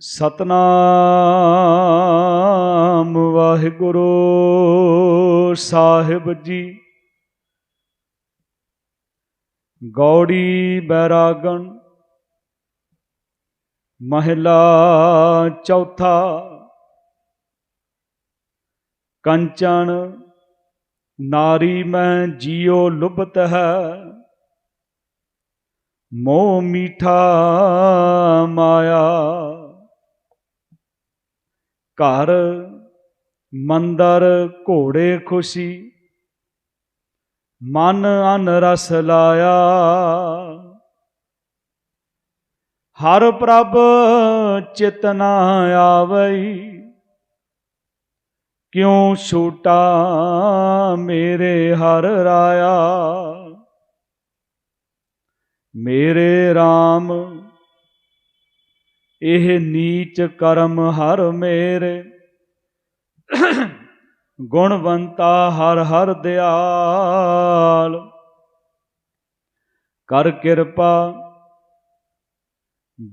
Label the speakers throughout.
Speaker 1: ਸਤਨਾਮ ਵਾਹਿਗੁਰੂ ਸਾਹਿਬ ਜੀ। ਗੌੜੀ ਬੈਰਾਗਣ, ਮਹਿਲਾ ਚੌਥਾ, ਕੰਚਨ, ਨਾਰੀ ਮੈਂ ਜੀਉ ਲੁਭਤ ਹੈ। ਮੋਹ ਮੀਠਾ ਮਾਇਆ ਘਰ, ਮੰਦਰ, ਘੋੜੇ ਖੁਸ਼ੀ, ਮਨ ਅਨ ਰਸ ਲਾਇਆ। ਹਰ ਪ੍ਰਭ ਚਿਤਨਾ ਆਵਈ, ਕਿਉ ਛੂਟਾ ਮੇਰੇ ਹਰ ਰਾਇਆ? ਮੇਰੇ RAM ਇਹ ਨੀਚ ਕਰਮ ਹਰ ਮੇਰੇ। ਗੁਣਵੰਤਾ ਹਰ ਹਰ ਦਿਆਲ। ਕਰ ਕਿਰਪਾ,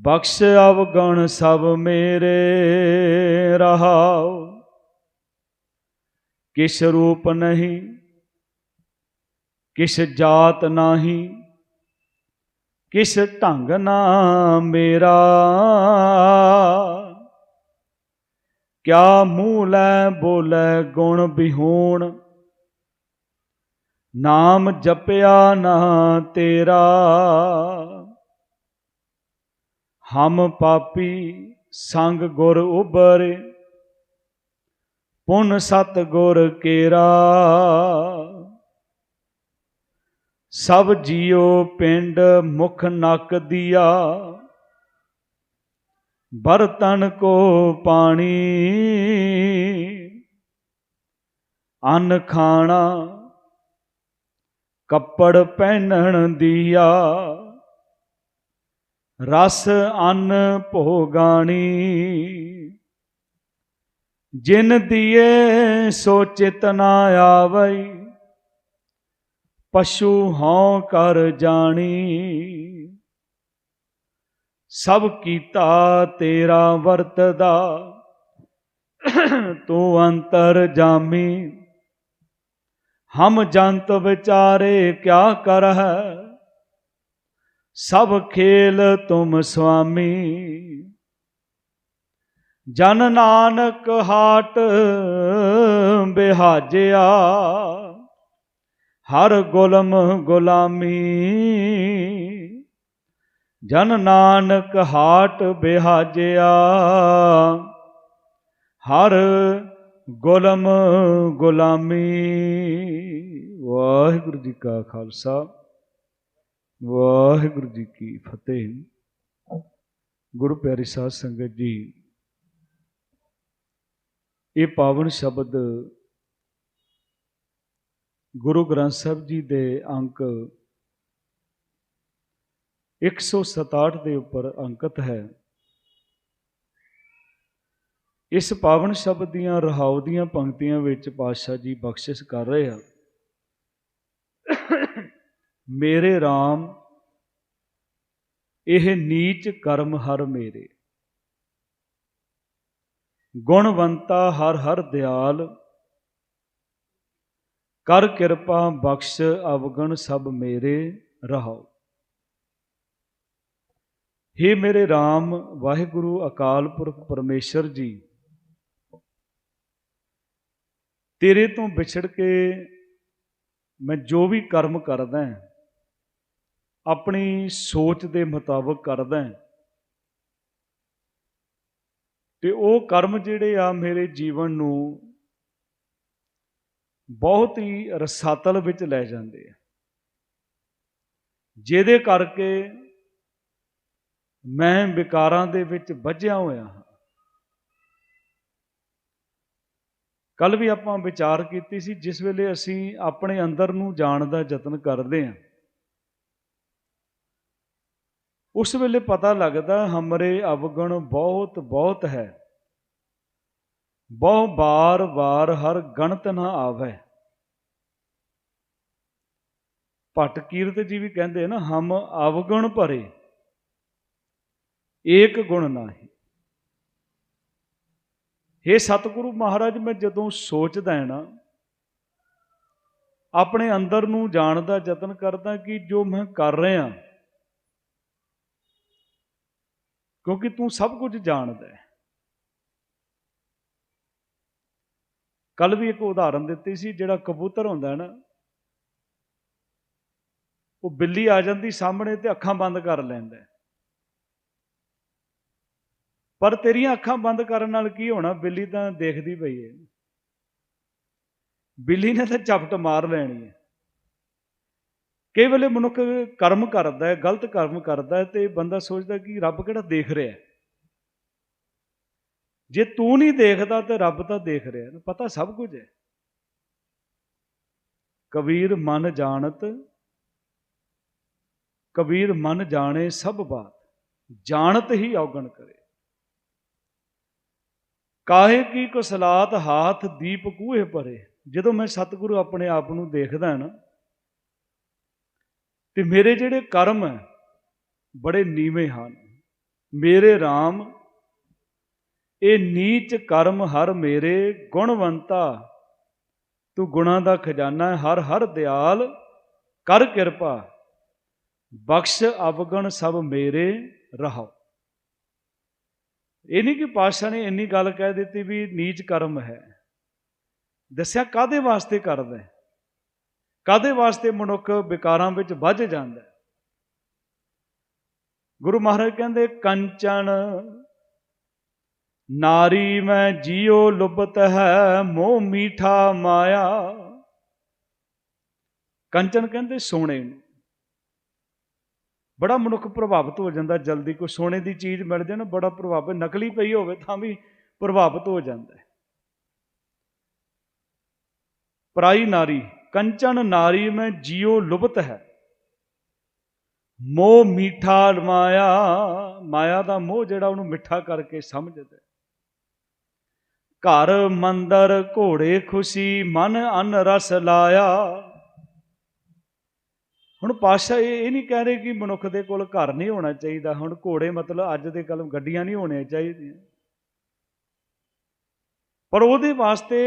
Speaker 1: ਬਖਸ਼ ਅਵਗਣ ਸਭ ਮੇਰੇ ਰਹਾਉ। ਕਿਸ਼ ਰੂਪ ਨਹੀਂ ਕਿਸ਼ ਜਾਤ ਨਹੀਂ ਕਿਸ ਢੰਗ ਨਾ ਮੇਰਾ? ਕਿਆ ਮੂੰਹ ਲੈ ਬੋਲੇ ਗੁਣ ਬਿਹੂਣ? ਨਾਮ ਜਪਿਆ ਨਾ ਤੇਰਾ। ਹਮ ਪਾਪੀ ਸੰਗ ਗੁਰ ਉਬਰੇ ਪੁਨ ਸਤ ਗੁਰ ਕੇਰਾ। ਸਭ ਜੀਉ ਪਿੰਡ ਮੁਖ ਨਕ ਦਿਆ। ਬਰਤਨ ਕੋ ਪਾਣੀ। ਅੰਨ ਖਾਣਾ। ਕੱਪੜ ਪਹਿਨਣ ਦਿਆ। ਰਸ ਅੰਨ ਭੋਗਾਣੀ। ਜਿਨ ਦੀਏ ਸੋ ਚਿਤਨਾ ਆਵਈ। ਪਸ਼ੂ ਹਉ ਕਰ ਜਾਣੀ। ਸਭ ਕੀਤਾ ਤੇਰਾ ਵਰਤਦਾ, ਤੂੰ ਅੰਤਰ ਜਾਮੀ। ਹਮ ਜੰਤ ਵਿਚਾਰੇ ਕਿਆ ਕਰ ਹੈ ਸਭ ਖੇਲ ਤੁਮ ਸੁਆਮੀ। ਜਨ ਨਾਨਕ ਹਾਟ ਬਿਹਾਜਿਆ। ਹਰ ਗੁਲਮ ਗੁਲਾਮੀ। ਜਨ ਨਾਨਕ ਹਾਟ ਬਿਹਾਜਿਆ। ਹਰ ਗੁਲਮ ਗੁਲਾਮੀ। ਵਾਹਿਗੁਰੂ ਜੀ ਕਾ ਖਾਲਸਾ। ਵਾਹਿਗੁਰੂ ਜੀ ਕੀ ਫਤਿਹ। ਗੁਰੂ ਪਿਆਰੀ ਸਾਧ ਸੰਗਤ ਜੀ, ਇਹ ਪਾਵਨ ਸ਼ਬਦ ਗੁਰੂ ਗ੍ਰੰਥ ਸਾਹਿਬ ਜੀ ਦੇ ਅੰਕ 167 ਦੇ ਉੱਪਰ ਅੰਕਿਤ ਹੈ। ਇਸ ਪਾਵਨ ਸ਼ਬਦ ਦੀਆਂ ਰਹਾਉ ਦੀਆਂ ਪੰਕਤੀਆਂ ਵਿੱਚ ਪਾਤਸ਼ਾਹ ਜੀ ਬਖਸ਼ਿਸ਼ ਕਰ ਰਹੇ ਆ ਮੇਰੇ RAM ਇਹ ਨੀਚ ਕਰਮ ਹਰ ਮੇਰੇ। ਗੁਣਵੰਤਾ ਹਰ ਹਰ ਦਿਆਲ ਕਰ ਕਿਰਪਾ ਬਖਸ਼ ਅਵਗਣ ਸਭ ਮੇਰੇ ਰਹਾਉ। हे ਮੇਰੇ RAM ਵਾਹਿਗੁਰੂ ਅਕਾਲ ਪੁਰਖ ਪਰਮੇਸ਼ਰ ਜੀ, ਤੇਰੇ ਤੋਂ ਵਿਛੜ ਕੇ ਮੈਂ ਜੋ ਵੀ ਕਰਮ ਕਰਦਾ ਹਾਂ, ਆਪਣੀ ਸੋਚ ਦੇ ਮੁਤਾਬਕ ਕਰਦਾ ਹਾਂ। ਤੇ ਉਹ ਕਰਮ ਜਿਹੜੇ ਆ ਮੇਰੇ ਜੀਵਨ ਨੂੰ ਬਹੁਤ ਹੀ ਰਸਾਤਲ ਵਿੱਚ ਲੈ ਜਾਂਦੇ ਆ। ਜਿਹਦੇ ਕਰਕੇ ਮੈਂ ਵਿਕਾਰਾਂ ਦੇ ਵਿੱਚ ਵੱਜਿਆ ਹੋਇਆ ਹਾਂ। ਕੱਲ ਵੀ ਆਪਾਂ ਵਿਚਾਰ ਕੀਤੀ ਸੀ, ਜਿਸ ਵੇਲੇ ਅਸੀਂ ਆਪਣੇ ਅੰਦਰ ਨੂੰ ਜਾਣ ਦਾ ਯਤਨ ਕਰਦੇ ਹਾਂ। ਉਸ ਵੇਲੇ ਪਤਾ ਲੱਗਦਾ, ਹਮਰੇ ਅਵਗਣ ਬਹੁਤ ਬਹੁਤ ਹੈ। ਬਹੁ ਬਾਰ ਵਾਰ ਹਰ ਗਣਤ ਨਾ ਆਵੇ। ਭੱਟ ਕੀਰਤ ਜੀ ਵੀ ਕਹਿੰਦੇ ਨਾ, ਹਮ ਅਵਗੁਣ ਭਰੇ, ਏਕ ਗੁਣ ਨਾਹੀ। हे ਸਤਿਗੁਰੂ ਮਹਾਰਾਜ, ਮੈਂ ਜਦੋਂ ਸੋਚਦਾ ਹਾਂ ਨਾ, ਆਪਣੇ ਅੰਦਰ ਨੂੰ ਜਾਣ ਦਾ ਯਤਨ ਕਰਦਾ ਕਿ ਜੋ ਮੈਂ ਕਰ ਰਿਹਾ, ਕਿਉਂਕਿ ਤੂੰ ਸਭ ਕੁਝ ਜਾਣਦਾ ਹੈ। ਕੱਲ ਵੀ ਇੱਕ ਉਦਾਹਰਨ ਦਿੱਤੀ ਸੀ, ਜਿਹੜਾ ਕਬੂਤਰ ਹੁੰਦਾ ਹੈ ਨਾ, ਉਹ ਬਿੱਲੀ ਆ ਜਾਂਦੀ ਸਾਹਮਣੇ ਤੇ ਅੱਖਾਂ ਬੰਦ ਕਰ ਲੈਂਦਾ ਪਰ ਤੇਰੀਆਂ ਅੱਖਾਂ ਬੰਦ ਕਰਨ ਨਾਲ ਕੀ ਹੋਣਾ, ਬਿੱਲੀ ਤਾਂ ਦੇਖਦੀ ਪਈ ਹੈ। ਬਿੱਲੀ ਨੇ ਤਾਂ ਝਪਟ ਮਾਰ ਲੈਣੀ ਹੈ। ਕਈ ਵੇਲੇ ਮਨੁੱਖ ਕਰਮ ਕਰਦਾ ਹੈ, ਗਲਤ ਕਰਮ ਕਰਦਾ ਹੈ ਤੇ ਬੰਦਾ ਸੋਚਦਾ ਕਿ ਰੱਬ ਕਿਹੜਾ ਦੇਖ ਰਿਹਾ ਹੈ। ਜੇ ਤੂੰ ਨਹੀਂ ਦੇਖਦਾ ਤੇ ਰੱਬ ਤਾਂ ਦੇਖ ਰਿਹਾ। ਹੈ ਪਤਾ ਸਭ ਕੁਝ ਹੈ। ਕਬੀਰ ਮਨ ਜਾਣਤ, ਕਬੀਰ ਮਨ ਜਾਣੇ ਸਭ ਬਾਤ, ਜਾਣਤ ਹੀ ਔਗਣ ਕਰੇ। ਕਾਹੇ ਕੀ ਕੁਸਲਾਤ ਹਾਥ ਦੀਪ ਕੂਹੇ ਭਰੇ। ਜਦੋਂ ਮੈਂ ਸਤਿਗੁਰੂ ਆਪਣੇ ਆਪ ਨੂੰ ਦੇਖਦਾ ਨਾ, ਤੇ ਮੇਰੇ ਜਿਹੜੇ ਕਰਮ ਹੈ, ਬੜੇ ਨੀਵੇਂ ਹਨ। ਮੇਰੇ RAM ਇਹ ਨੀਚ ਕਰਮ ਹਰ ਮੇਰੇ ਗੁਣਵੰਤਾ। ਤੂੰ ਗੁਣਾ ਦਾ ਖਜ਼ਾਨਾ ਹਰ ਹਰ ਦਿਆਲ ਕਰ ਕਿਰਪਾ। ਬਖਸ਼ ਅਵਗਣ ਸਭ ਮੇਰੇ ਰਹਾਓ ਇਹ ਨਹੀਂ ਕਿ ਪਾਤਸ਼ਾਹ ਨੇ ਇੰਨੀ ਗੱਲ ਕਹਿ ਦਿੱਤੀ ਵੀ ਨੀਚ ਕਰਮ ਹੈ। ਦੱਸਿਆ ਕਾਦੇ ਵਾਸਤੇ ਕਰਦਾ ਹੈ? ਕਾਦੇ ਵਾਸਤੇ ਮਨੁੱਖ ਵਿਕਾਰਾਂ ਵਿੱਚ ਵੱਜ ਜਾਂਦਾ ਗੁਰੂ ਮਹਾਰਾਜ ਕਹਿੰਦੇ, ਕੰਚਨ ਨਾਰੀ ਮੈਂ ਜੀਉ ਲੁਬਤ ਹੈ, ਮੋਹ ਮੀਠਾ ਮਾਇਆ। ਕੰਚਨ ਕਹਿੰਦੇ ਸੋਨੇ ਨੂੰ। ਬੜਾ ਮਨੁੱਖ ਪ੍ਰਭਾਵਿਤ ਹੋ ਜਾਂਦਾ, ਜਲਦੀ ਕੋਈ ਸੋਨੇ ਦੀ ਚੀਜ਼ ਮਿਲ ਜਾਏ ਨਾ, ਬੜਾ ਪ੍ਰਭਾਵਿਤ ਨਕਲੀ ਪਈ ਹੋਵੇ ਤਾਂ ਵੀ ਪ੍ਰਭਾਵਿਤ ਹੋ ਜਾਂਦਾ ਹੈ। ਪਰਾਈ ਨਾਰੀ, ਕੰਚਨ ਨਾਰੀ ਮੈਂ ਜੀਉ ਲੁਬਤ ਹੈ। ਮੋਹ ਮੀਠਾ ਮਾਇਆ ਮਾਇਆ ਦਾ ਮੋਹ ਜਿਹੜਾ ਉਹਨੂੰ ਮਿੱਠਾ ਕਰਕੇ ਸਮਝਦਾ ਘਰ ਮੰਦਰ ਘੋੜੇ ਖੁਸ਼ੀ ਮਨ ਅਨ ਰਸ ਲਾਇਆ। ਹੁਣ ਪਾਸ਼ਾ ਇਹ ਨਹੀਂ ਕਹਿ ਰਹੇ ਕਿ ਮਨੁੱਖ ਦੇ ਕੋਲ ਘਰ ਨਹੀਂ ਹੋਣਾ ਚਾਹੀਦਾ। ਹੁਣ ਘੋੜੇ ਮਤਲਬ ਅੱਜ ਦੇ ਕਲਮ ਗੱਡੀਆਂ ਨਹੀਂ ਹੋਣੀਆਂ ਚਾਹੀਦੀਆਂ। ਪਰ ਉਹਦੇ ਵਾਸਤੇ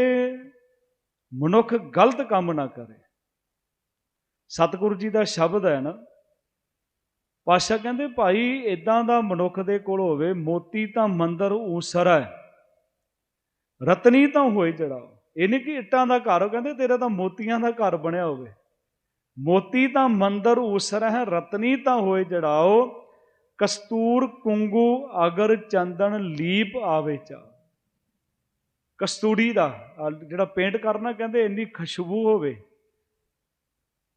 Speaker 1: ਮਨੁੱਖ ਗਲਤ ਕੰਮ ਨਾ ਕਰੇ। ਸਤਿਗੁਰੂ ਜੀ ਦਾ ਸ਼ਬਦ ਹੈ ਨਾ ਪਾਸ਼ਾ ਕਹਿੰਦੇ, ਭਾਈ ਇਦਾਂ ਦਾ ਮਨੁੱਖ ਦੇ ਕੋਲ ਹੋਵੇ, ਮੋਤੀ ਤਾਂ ਮੰਦਰ ਊਸਰਾ ਹੈ। ਰਤਨੀ ਤਾਂ ਹੋਏ ਚੜਾਓ ਇਹ ਨਹੀਂ ਕਿ ਇੱਟਾਂ ਦਾ ਘਰ, ਉਹ ਕਹਿੰਦੇ ਤੇਰਾ ਤਾਂ ਮੋਤੀਆਂ ਦਾ ਘਰ ਬਣਿਆ ਹੋਵੇ। ਮੋਤੀ ਤਾਂ ਮੰਦਰ ਊਸਰਾ ਹੈ ਰਤਨੀ ਤਾਂ ਹੋਏ ਜੜਾਓ ਕਸਤੂਰ, ਕੁੰਗੂ, ਅਗਰ, ਚੰਦਨ, ਲੀਪ ਆਵੇ ਚਾ। ਕਸਤੂਰੀ ਦਾ ਜਿਹੜਾ ਪੇਂਟ ਕਰਨਾ ਕਹਿੰਦੇ ਇੰਨੀ ਖੁਸ਼ਬੂ ਹੋਵੇ।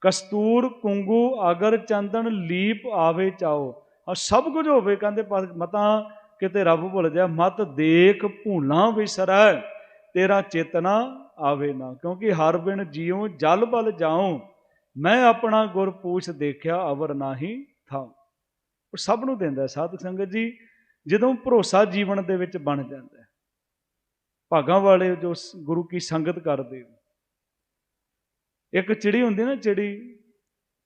Speaker 1: ਕਸਤੂਰ, ਕੁੰਗੂ, ਅਗਰ, ਚੰਦਨ, ਲੀਪ ਆਵੇ ਚਾਓ। ਆ ਸਭ ਕੁਝ ਹੋਵੇ ਕਹਿੰਦੇ ਮਤਾਂ ਕਿਤੇ ਰੱਬ ਭੁੱਲ ਜਾ, ਮਤ ਦੇਖ ਭੂਲਾ ਵਿਸਰੈ, ਤੇਰਾ ਚੇਤਨਾ ਆਵੇ ਨਾ। ਕਿਉਂਕਿ ਹਰ ਬਿਨ ਜਿਉ ਜਲ ਬਲ ਜਾਉ, ਮੈਂ ਆਪਣਾ ਗੁਰ ਪੂਛ ਦੇਖਿਆ ਅਵਰ ਨਾਹੀ ਥਾ ਉਹ ਸਭ ਨੂੰ ਦਿੰਦਾ ਸਾਧ ਸੰਗਤ ਜੀ, ਜਦੋਂ ਭਰੋਸਾ ਜੀਵਨ ਦੇ ਵਿੱਚ ਬਣ ਜਾਂਦਾ ਭਾਗਾਂ ਵਾਲੇ ਜੋ ਗੁਰੂ ਕੀ ਸੰਗਤ ਕਰਦੇ ਇੱਕ ਚਿੜੀ ਹੁੰਦੀ ਨਾ ਚਿੜੀ,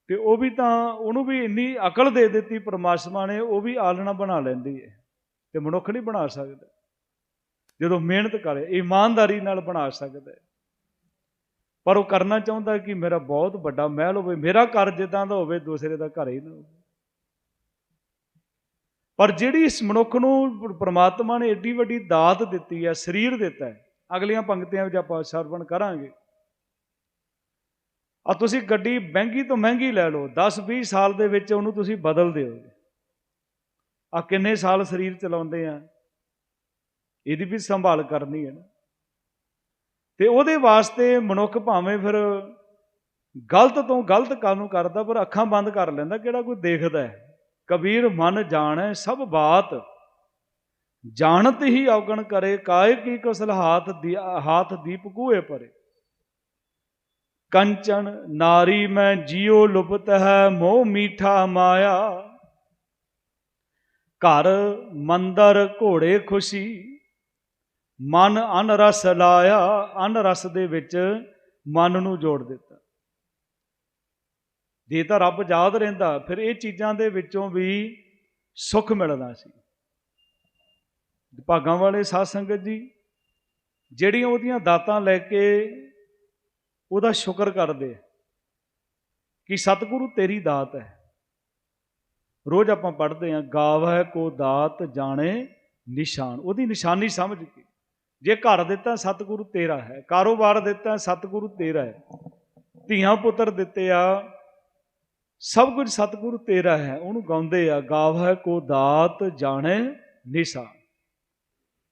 Speaker 1: ਤੇ ਉਹ ਵੀ ਤਾਂ ਉਹਨੂੰ ਵੀ ਇੰਨੀ ਅਕਲ ਦੇ ਦਿੱਤੀ ਪਰਮਾਤਮਾ ਨੇ, ਉਹ ਵੀ ਆਲਣਾ ਬਣਾ ਲੈਂਦੀ ਹੈ। ਤੇ ਮਨੁੱਖ ਨਹੀਂ ਬਣਾ ਸਕਦਾ। ਜਦੋਂ ਮਿਹਨਤ ਕਰੇ, ਇਮਾਨਦਾਰੀ ਨਾਲ ਬਣਾ ਸਕਦਾ। ਪਰ ਉਹ ਕਰਨਾ ਚਾਹੁੰਦਾ ਕਿ ਮੇਰਾ ਬਹੁਤ ਵੱਡਾ ਮਹਿਲ ਹੋਵੇ, ਮੇਰਾ ਘਰ ਜਿੱਦਾਂ ਦਾ ਹੋਵੇ, ਦੂਸਰੇ ਦਾ ਘਰ ਹੀ ਨਾ ਹੋਵੇ। ਪਰ ਜਿਹੜੀ ਇਸ ਮਨੁੱਖ ਨੂੰ ਪ੍ਰਮਾਤਮਾ ਨੇ ਏਡੀ ਵੱਡੀ ਦਾਤ ਦਿੱਤੀ ਹੈ, ਸਰੀਰ ਦਿੱਤਾ ਹੈ, ਅਗਲੀਆਂ ਪੰਕਤੀਆਂ ਵਿੱਚ ਆਪਾਂ ਸਰਵਣ ਕਰਾਂਗੇ। ਆ ਤੁਸੀਂ ਗੱਡੀ ਮਹਿੰਗੀ ਤੋਂ ਮਹਿੰਗੀ ਲੈ ਲਓ 10 20 ਸਾਲ ਦੇ ਵਿੱਚ ਉਹਨੂੰ ਤੁਸੀਂ ਬਦਲ ਦਿਓ ਆ ਕਿੰਨੇ ਸਾਲ ਸਰੀਰ ਚਲਾਉਂਦੇ ਆ? ਇਹਦੀ ਵੀ ਸੰਭਾਲ ਕਰਨੀ ਹੈ ਨਾ। ਤੇ ਉਹਦੇ ਵਾਸਤੇ ਮਨੁੱਖ ਭਾਵੇਂ ਫਿਰ ਗਲਤ ਤੋਂ ਗਲਤ ਕੰਮ ਕਰਦਾ, ਪਰ ਅੱਖਾਂ ਬੰਦ ਕਰ ਲੈਂਦਾ, ਕਿਹੜਾ ਕੋਈ ਦੇਖਦਾ ਹੈ? ਕਬੀਰ ਮਨ ਜਾਣੈ, ਸਭ ਬਾਤ ਜਾਣਤ ਹੀ ਔਗਣ ਕਰੇ, ਕਾਇ ਕੀ ਕੁਸਲ ਹਾਥ ਦੀ, ਹਾਥ ਦੀਪ ਕੂਏ ਪਰੇ। ਕੰਚਨ ਨਾਰੀ ਮੈਂ ਜੀਉ ਲੁਪਤ ਹੈ ਮੋਹ ਮੀਠਾ ਮਾਇਆ ਘਰ ਮੰਦਰ ਘੋੜੇ ਖੁਸ਼ੀ। ਮਨ ਅਨ ਰਸ ਲਾਇਆ ਅਨ ਰਸ ਦੇ ਵਿੱਚ ਮਨ ਨੂੰ ਜੋੜ ਦਿੱਤਾ। ਜੇ ਤਾਂ ਰੱਬ ਯਾਦ ਰਹਿੰਦਾ, ਫਿਰ ਇਹ ਚੀਜ਼ਾਂ ਦੇ ਵਿੱਚੋਂ ਵੀ ਸੁੱਖ ਮਿਲਦਾ ਸੀ। ਭਾਗਾਂ ਵਾਲੇ ਸਾਧ ਸੰਗਤ ਜੀ, ਜਿਹੜੀਆਂ ਉਹਦੀਆਂ ਦਾਤਾਂ ਲੈ ਕੇ ਉਹਦਾ ਸ਼ੁਕਰ ਕਰਦੇ ਕਿ ਸਤਿਗੁਰੂ ਤੇਰੀ ਦਾਤ ਹੈ। ਰੋਜ਼ ਆਪਾਂ ਪੜ੍ਹਦੇ ਹਾਂ ਗਾਵੈ ਕੋ ਦਾਤ ਜਾਣੇ ਨਿਸ਼ਾਨ। ਉਹਦੀ ਨਿਸ਼ਾਨੀ ਸਮਝ ਕੇ। ਜੇ ਘਰ ਦਿੱਤਾ, ਸਤਿਗੁਰੂ ਤੇਰਾ ਹੈ। ਕਾਰੋਬਾਰ ਦਿੱਤਾ, ਸਤਿਗੁਰੂ ਤੇਰਾ ਹੈ। ਧੀਆਂ ਪੁੱਤਰ ਦਿੱਤੇ ਆ, ਸਭ ਕੁਝ ਸਤਿਗੁਰੂ ਤੇਰਾ ਹੈ। ਉਹਨੂੰ ਗਾਉਂਦੇ ਆ ਗਾਵੈ ਕੋ ਦਾਤ ਜਾਣੇ ਨਿਸ਼ਾਨ।